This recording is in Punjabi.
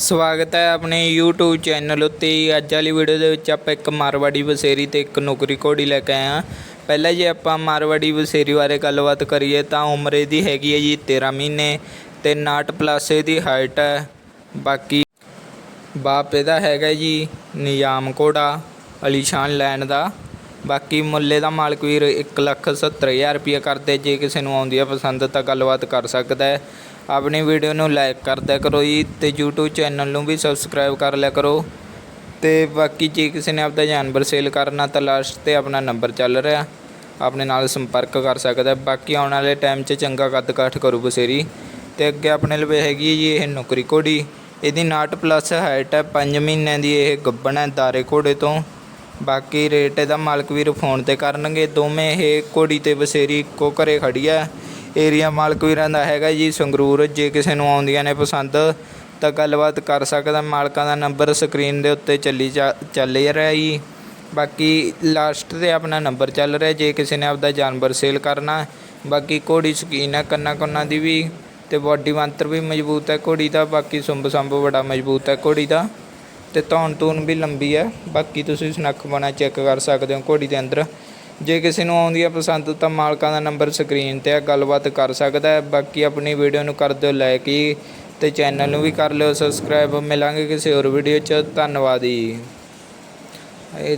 ਸਵਾਗਤ ਹੈ ਆਪਣੇ YouTube ਚੈਨਲ ਉੱਤੇ ਅੱਜ ਵਾਲੀ ਵੀਡੀਓ ਦੇ ਵਿੱਚ ਆਪਾਂ ਇੱਕ ਮਾਰਵਾੜੀ ਬਸੇਰੀ ਤੇ ਇੱਕ ਨੌਕਰੀ ਘੋੜੀ ਲੈ ਕੇ ਆਏ ਹਾਂ। ਪਹਿਲਾਂ ਜੇ ਆਪਾਂ ਮਾਰਵਾੜੀ ਬਸੇਰੀ ਬਾਰੇ ਗੱਲਬਾਤ ਕਰੀਏ ਤਾਂ ਉਮਰ ਇਹਦੀ ਹੈਗੀ ਹੈ ਜੀ 13 ਮਹੀਨੇ ਤੇ 59 ਪਲੱਸ ਇਹਦੀ ਹਾਈਟ ਹੈ। ਬਾਕੀ ਬਾਪ ਇਹਦਾ ਹੈਗਾ ਜੀ ਨਿਯਾਮ ਘੋੜਾ ਅਲੀਸ਼ਾਨ ਲੈਣ ਦਾ। ਬਾਕੀ ਮੁੱਲੇ ਦਾ ਮਾਲਕ ਵੀਰ 170000 ਰੁਪਏ ਕਰਦੇ, ਜੇ ਕਿਸੇ ਨੂੰ ਆਉਂਦੀ ਹੈ ਪਸੰਦ ਤਾਂ ਗੱਲਬਾਤ ਕਰ ਸਕਦਾ ਹੈ। ਆਪਣੀ ਵੀਡੀਓ ਨੂੰ ਲਾਈਕ ਕਰ ਦਿਆ ਕਰੋ ਜੀ ਤੇ YouTube ਚੈਨਲ ਨੂੰ ਵੀ ਸਬਸਕ੍ਰਾਈਬ ਕਰ ਲਿਆ ਕਰੋ। ਤੇ ਬਾਕੀ ਜੇ ਕਿਸੇ ਨੇ ਆਪਦਾ ਜਾਨਵਰ ਸੇਲ ਕਰਨਾ ਤਾਂ ਲਾਸਟ ਤੇ ਆਪਣਾ ਨੰਬਰ ਚੱਲ ਰਿਹਾ। ਆਪਣੇ ਨਾਲ ਸੰਪਰਕ ਕਰ ਸਕਦਾ ਬਾਕੀ ਆਉਣ ਵਾਲੇ ਟਾਈਮ 'ਚ ਚੰਗਾ ਕੱਦ ਕਾਠ ਕਰੂ ਬਸੇਰੀ। ਤੇ ਅੱਗੇ ਆਪਣੇ ਲਵੇ ਹੈਗੀ ਹੈ ਜੀ ਇਹ ਨੌਕਰੀ ਘੋੜੀ। ਇਹਦੀ 59 ਪਲੱਸ ਹਾਈਟ ਹੈ। 5 ਮਹੀਨਿਆਂ ਦੀ ਇਹ ਗੱਬਣ ਹੈ ਦਾਰੇ ਘੋੜੇ ਤੋਂ। ਬਾਕੀ ਰੇਟ ਇਹਦਾ ਮਾਲਕ ਵੀਰ ਫੋਨ ਤੇ ਕਰਨਗੇ, ਦੋਵੇਂ ਇਹ ਘੋੜੀ ਤੇ ਬਸੇਰੀ ਇੱਕੋ ਘਰੇ ਖੜੀ ਹੈ ਏਰੀਆ ਮਾਲਕ ਵੀਰਾਂ ਦਾ ਹੈਗਾ ਜੀ ਸੰਗਰੂਰ, ਜੇ ਕਿਸੇ ਨੂੰ ਆਉਂਦੀਆਂ ਨੇ ਪਸੰਦ ਤਾਂ ਗੱਲਬਾਤ ਕਰ ਸਕਦਾ, ਮਾਲਕਾਂ ਦਾ ਨੰਬਰ ਸਕਰੀਨ ਦੇ ਉੱਤੇ ਚੱਲੀ ਜਾ- ਚੱਲ ਰਿਹਾ ਜੀ। ਬਾਕੀ ਲਾਸਟ ਤੇ ਆਪਣਾ ਨੰਬਰ ਚੱਲ ਰਿਹਾ, ਜੇ ਕਿਸੇ ਨੇ ਆਪਦਾ ਜਾਨਵਰ ਸੇਲ ਕਰਨਾ, ਬਾਕੀ ਘੋੜੀ ਸਕੀਨ ਹੈ ਕੰਨਾ ਕੰਨਾਂ ਦੀ ਵੀ ਤੇ ਬਾਡੀ ਮੰਤਰ ਵੀ ਮਜ਼ਬੂਤ ਹੈ ਘੋੜੀ ਦਾ, ਬਾਕੀ ਸੁੰਬ ਸੰਬ ਬੜਾ ਮਜ਼ਬੂਤ ਹੈ ਘੋੜੀ ਦਾ। ਤੇ ਧੌਣ ਧੂਣ ਵੀ ਲੰਬੀ ਹੈ। ਬਾਕੀ ਤੁਸੀਂ ਸੁਨੱਖ ਬਣਾ ਚੈੱਕ ਕਰ ਸਕਦੇ ਹੋ ਘੋੜੀ ਦੇ ਅੰਦਰ। ਜੇ ਕਿਸੇ ਨੂੰ ਆਉਂਦੀ ਹੈ ਪਸੰਦ ਤਾਂ ਮਾਲਕਾਂ ਦਾ ਨੰਬਰ ਸਕਰੀਨ ਤੇ ਹੈ ਗੱਲਬਾਤ ਕਰ ਸਕਦਾ ਹੈ। ਬਾਕੀ ਆਪਣੀ ਵੀਡੀਓ ਨੂੰ ਕਰ ਦਿਓ ਲਾਈਕ ਹੀ ਤੇ ਚੈਨਲ ਨੂੰ ਵੀ ਕਰ ਲਿਓ ਸਬਸਕ੍ਰਾਈਬ ਮਿਲਾਂਗੇ ਕਿਸੇ ਹੋਰ ਵੀਡੀਓ 'ਚ। ਧੰਨਵਾਦ ਜੀ। ਇਹ